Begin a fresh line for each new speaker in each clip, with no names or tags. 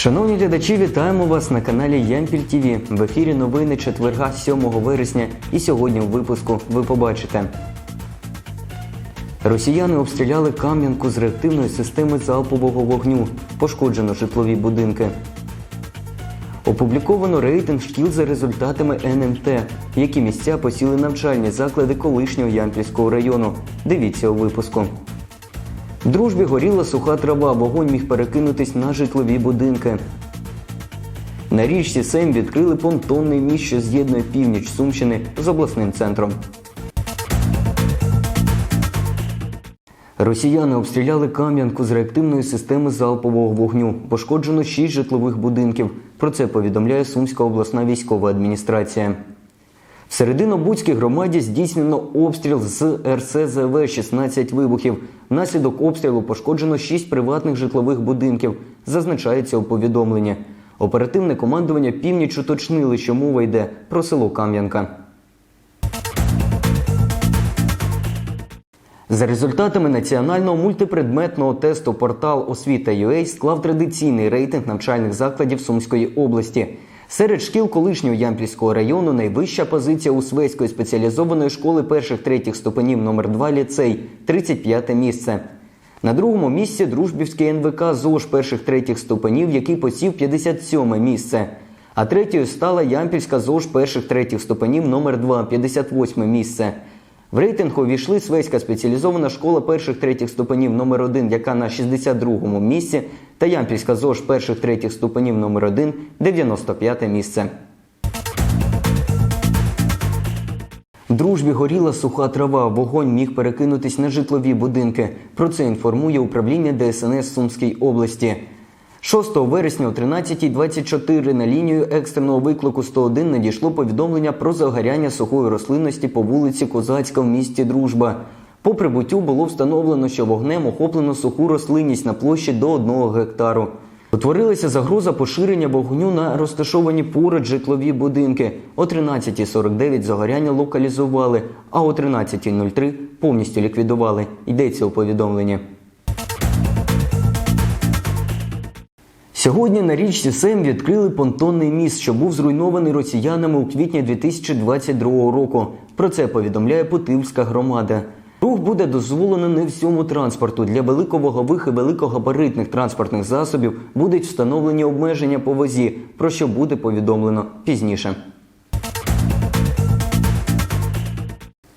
Шановні глядачі, вітаємо вас на каналі Ямпіль ТВ. В ефірі новини четверга 7 вересня. І сьогодні у випуску ви побачите. Росіяни обстріляли Кам'янку з реактивної системи залпового вогню. Пошкоджено житлові будинки. Опубліковано рейтинг шкіл за результатами НМТ, які місця посіли навчальні заклади колишнього Ямпільського району. Дивіться у випуску. В дружбі горіла суха трава, вогонь міг перекинутись на житлові будинки. На річці Сем відкрили понтонний міст, що з'єднує північ Сумщини з обласним центром. Росіяни обстріляли Кам'янку з реактивної системи залпового вогню. Пошкоджено 6 житлових будинків. Про це повідомляє Сумська обласна військова адміністрація. В Серединобудській громаді здійснено обстріл з РСЗВ 16 вибухів. Внаслідок обстрілу пошкоджено 6 приватних житлових будинків, зазначається у повідомленні. Оперативне командування північ уточнили, що мова йде про село Кам'янка. За результатами національного мультипредметного тесту портал Освіта.UA склав традиційний рейтинг навчальних закладів Сумської області. Серед шкіл колишнього Ямпільського району найвища позиція у Свеської спеціалізованої школи перших-третіх ступенів номер 2 ліцей 35 місце. На другому місці Дружбівський НВК ЗОЖ перших-третіх ступенів, який посів 57 місце. А третьою стала Ямпільська ЗОЖ перших-третіх ступенів номер 2 58 місце. В рейтинг увійшли Свеська спеціалізована школа перших-третіх ступенів номер 1 яка на 62-му місці, та Ямпільська ЗОЖ перших-третіх ступенів номер 1 95 місце. В дружбі горіла суха трава, вогонь міг перекинутись на житлові будинки. Про це інформує управління ДСНС Сумській області. 6 вересня о 13.24 на лінію екстреного виклику 101 надійшло повідомлення про загоряння сухої рослинності по вулиці Козацька в місті Дружба. По прибуттю було встановлено, що вогнем охоплено суху рослинність на площі до 1 гектару. Утворилася загроза поширення вогню на розташовані поруч житлові будинки. О 13.49 загоряння локалізували, а о 13.03 повністю ліквідували. Йдеться у повідомленні. Сьогодні на річці Сем відкрили понтонний міст, що був зруйнований росіянами у квітні 2022 року. Про це повідомляє Путивська громада. Рух буде дозволено не всьому транспорту. Для великовагових і великогабаритних транспортних засобів будуть встановлені обмеження по возі, про що буде повідомлено пізніше.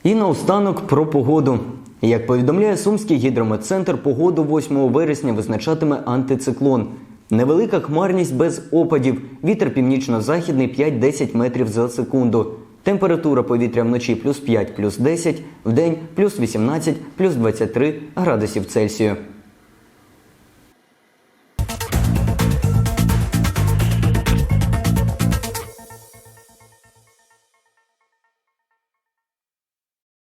І наостанок про погоду. Як повідомляє Сумський гідрометцентр, погоду 8 вересня визначатиме антициклон. Невелика хмарність без опадів. Вітер північно-західний 5-10 метрів за секунду. Температура повітря вночі плюс 5, плюс 10, вдень плюс 18, плюс 23 градусів Цельсію.